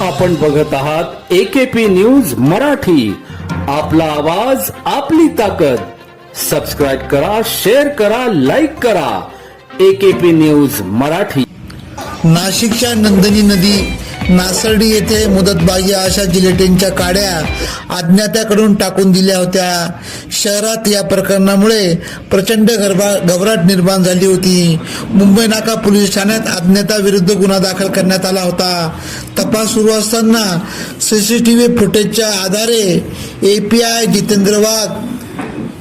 आपण बघत आहात एकेपी न्यूज मराठी. आपला आवाज आपली ताकद. सबस्क्राईब करा शेअर करा लाईक करा. AKP news Marathi. नाशिकच्या नंदनी नदी नासर्डी येथे मुदतबाह्य अशा जिलेटिनच्या काड्या अज्ञात्याकडून टाकून दिल्या होत्या. शहरात या प्रकरणामुळे प्रचंड गरबा घबराट निर्माण झाली होती. मुंबई नाका पोलीस ठाण्यात अज्ञाताविरुद्ध गुन्हा दाखल करण्यात आला होता. तपास सुरू असताना सीसीटीव्ही फुटेजच्या आधारे API Jitendra Wagh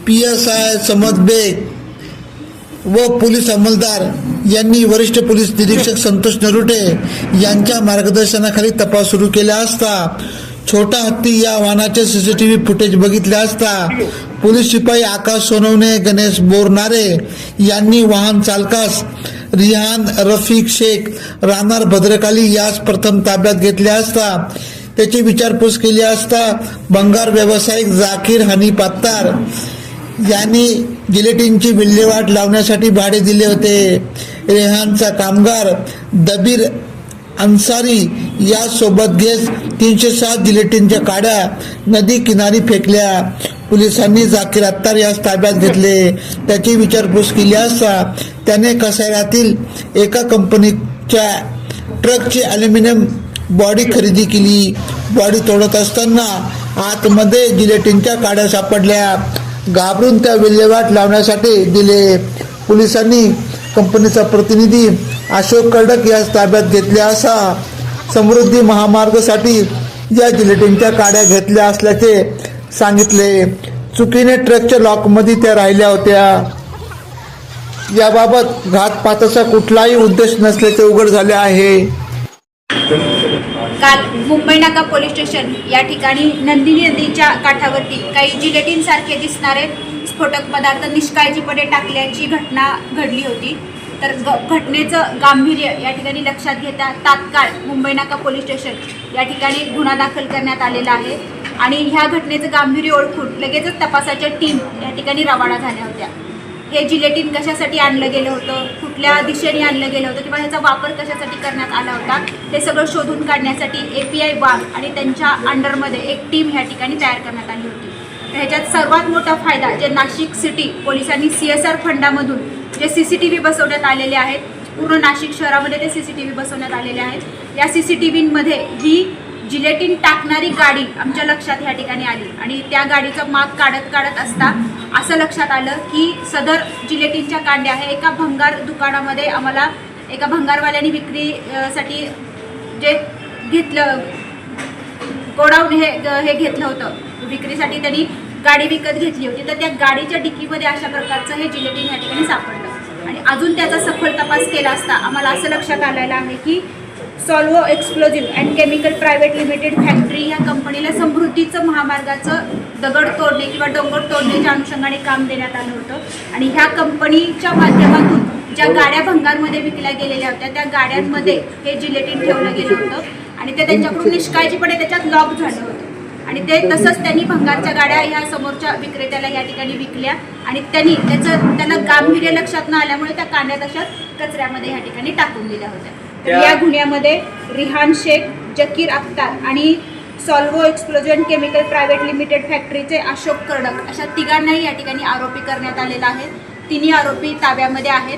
P S I Samad Baig व पोलीस अंमलदार यांनी वरिष्ठ पोलीस निरीक्षक संतोष नरुटे यांच्या मार्गदर्शनाखाली तपास सुरू केला असता छोटा हत्ती या वाहनाचे सीसीटीव्ही फुटेज बघितले असता पोलीस शिपाई आकाश सोनवणे गणेश बोरनारे यांनी वाहन चालकास रिहान रफिक शेख राहणार भद्रकाली यास प्रथम ताब्यात घेतले असता त्याची विचारपूस केली असता बंगार व्यावसायिक जाकीर हनी पात्तार यांनी जिलेटिनची विल्हेवाट लावण्यासाठी भाडे दिले होते रेहानचा कामगार दबीर अन्सारी यासोबत घेत तीनशे सात जिलेटिनच्या काड्या नदी किनारी फेकल्या. पोलिसांनी जाकीर अत्तार यास ताब्यात घेतले. त्याची विचारपूस केली असता त्याने कसाऱ्यातील एका कंपनीच्या ट्रकची अल्युमिनियम बॉडी खरेदी केली. बॉडी तोडत असताना आतमध्ये जिलेटिनच्या काड्या सापडल्या. घाबरून त्या विल्हेवाट लावण्यासाठी दिले. पोलिसांनी कंपनीचा प्रतिनिधी अशोक कर्डक यास ताब्यात घेतले असा समृद्धी महामार्गसाठी या जिलेटिनच्या काड्या घेतल्या असल्याचे सांगितले. चुकीने ट्रकच्या लॉकमध्ये त्या राहिल्या होत्या. याबाबत घातपाताचा कुठलाही उद्देश नसल्याचे उघड झाले आहे. काल मुंबई नाका पोलीस स्टेशन या ठिकाणी नंदिनी नदीच्या काठावरती काही जिलेटिनसारखे दिसणारे स्फोटक पदार्थ निष्काळजीपणे टाकल्याची घटना घडली होती. तर घटनेचं गांभीर्य या ठिकाणी लक्षात घेता तात्काळ मुंबई नाका पोलीस स्टेशन या ठिकाणी गुन्हा दाखल करण्यात आलेला आहे. आणि ह्या घटनेचं गांभीर्य ओळखून लगेचच तपासाच्या टीम या ठिकाणी रवाना झाल्या होत्या. हे जिलेटिन कशासाठी आणलं गेलं होतं? कुठल्या दिशेने आणलं गेलं होतं? किंवा ह्याचा वापर कशासाठी करण्यात आला होता? हे सगळं शोधून काढण्यासाठी ए पी आय वाघ आणि त्यांच्या अंडरमध्ये एक टीम ह्या ठिकाणी तयार करण्यात आली होती. तर ह्याच्यात सर्वात मोठा फायदा जे नाशिक सिटी पोलिसांनी सी एस आर फंडामधून जे सी सी टी व्ही बसवण्यात आलेले आहेत पूर्ण नाशिक शहरामध्ये ते सी सी टी व्ही बसवण्यात आलेले आहेत. या सी सी टी व्हीमध्ये ही जिलेटिन टाकणारी गाडी आमच्या लक्षात ह्या ठिकाणी आली. आणि त्या गाडीचं माग काढत काढत असता असं लक्षात आलं की सदर जिलेटिनच्या कांड्या हे एका भंगार दुकानामध्ये आम्हाला एका भंगारवाल्याने विक्री साठी जे घेतलं गोडाऊन हे हे घेतलं होतं. विक्रीसाठी त्यांनी गाडी विकत घेतली होती. तर त्या गाडीच्या डिकीमध्ये अशा प्रकारचं हे जिलेटिन या ठिकाणी सापडलं. आणि अजून त्याचा सखोल तपास केला असता आम्हाला असं लक्षात आलेलं आहे की Solvo explosive and chemical private limited factory या कंपनीला समृद्धीचं महामार्गाचं दगड तोडणे किंवा डोंगर तोडण्याच्या अनुषंगाने काम देण्यात आलं होतं. आणि ह्या कंपनीच्या माध्यमातून ज्या गाड्या भंगारमध्ये विकल्या गेलेल्या होत्या त्या गाड्यांमध्ये हे जिलेटिन ठेवलं गेलं होतं. आणि ते त्यांच्याकडून निष्काळजीपणे त्याच्यात लॉक झालं होतं. आणि ते तसंच त्यांनी भंगारच्या गाड्या ह्या समोरच्या विक्रेत्याला या ठिकाणी विकल्या. आणि त्यांनी त्याचं त्यांना गांभीर्य लक्षात न आल्यामुळे त्या कांद्या तशाच कचऱ्यामध्ये ह्या ठिकाणी टाकून दिल्या होत्या. या गुन्ह्यामध्ये रिहान शेख जकीर अख्तार आणि Solvo explosion chemical private limited फॅक्टरीचे Ashok Kardak अशा तिघांनाही या ठिकाणी आरोपी करण्यात आलेला आहे. तिन्ही आरोपी ताब्यामध्ये आहेत.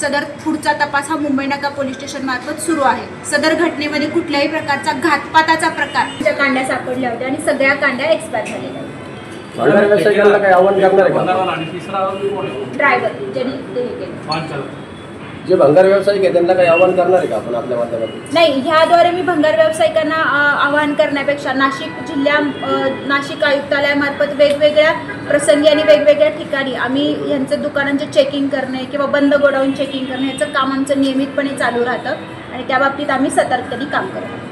सदर पुढचा तपास हा मुंबई नाका पोलीस स्टेशन मार्फत सुरू आहे. सदर घटनेमध्ये कुठल्याही प्रकारचा घातपाताचा प्रकार कांड्या सापडल्या होत्या आणि सगळ्या कांड्या एक्सपायर झालेल्या? ड्रायव्हर ज्यांनी जे भंगार व्यावसायिक आहे त्यांना काही आव्हान करणार आहे का आपण आपल्या माध्यमातून? नाही ह्याद्वारे मी भंगार व्यावसायिकांना अ, आवाहन करण्यापेक्षा नाशिक जिल्ह्या अ, नाशिक आयुक्तालयामार्फत वेगवेगळ्या प्रसंगी आणि वेगवेगळ्या ठिकाणी आम्ही यांचं दुकानांचे चेकिंग करणे किंवा बंद गोडाऊन चेकिंग करणे ह्याचं काम आमचं नियमितपणे चालू राहतं आणि त्या बाबतीत आम्ही सतर्कतेने काम करतो.